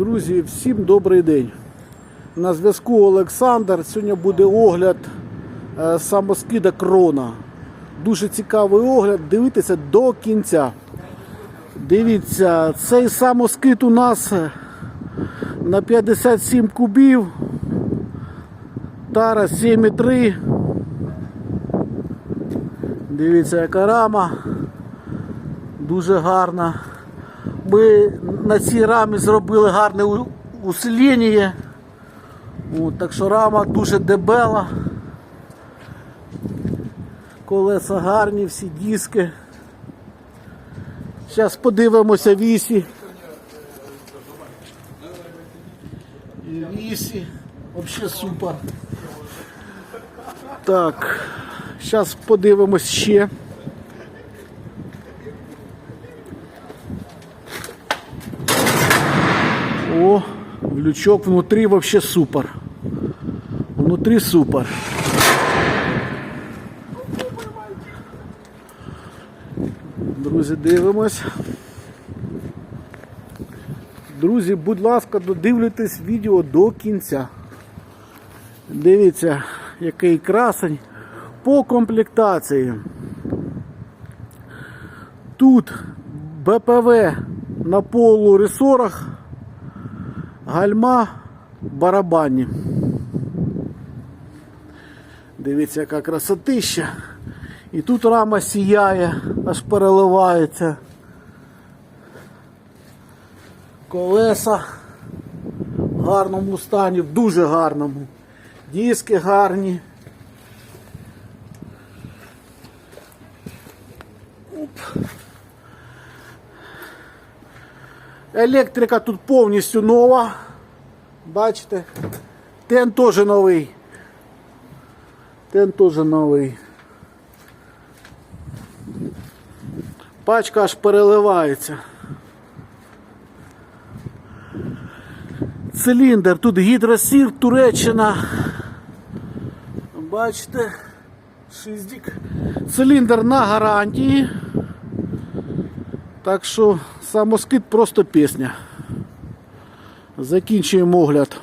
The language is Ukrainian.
Друзі, всім добрий день. На зв'язку Олександр. Сьогодні буде огляд е, самоскида крона. Дуже цікавий огляд. Дивіться до кінця. Дивіться, цей самоскид у нас е, на 57 кубів. Тара 7,3. Дивіться, яка рама. Дуже гарна. Ми на цій рамі зробили гарне усилення. Так що рама дуже дебела. Колеса гарні, всі диски. Зараз подивимося вісі. Вісі. Взагалі супер. Так, зараз подивимось ще. О, лючок внутри вообще супер. Внутри супер. Друзі, дивимось. Друзі, будь ласка, додивлюйтесь відео до кінця. Дивіться, який красень по комплектації. Тут БПВ на полуресорах, гальма барабанні. Дивіться, яка красотища. І тут рама сіяє, аж переливається. Колеса в гарному стані, в дуже гарному. Диски гарні. Оп. Електрика тут повністю нова. Бачите? Тен теж новий. Тен теж новий. Пачка аж переливається. Циліндр, тут гідросір, Туреччина. Бачите, шиздік. Циліндр на гарантії. Так що самоскид просто пісня. Закінчуємо огляд.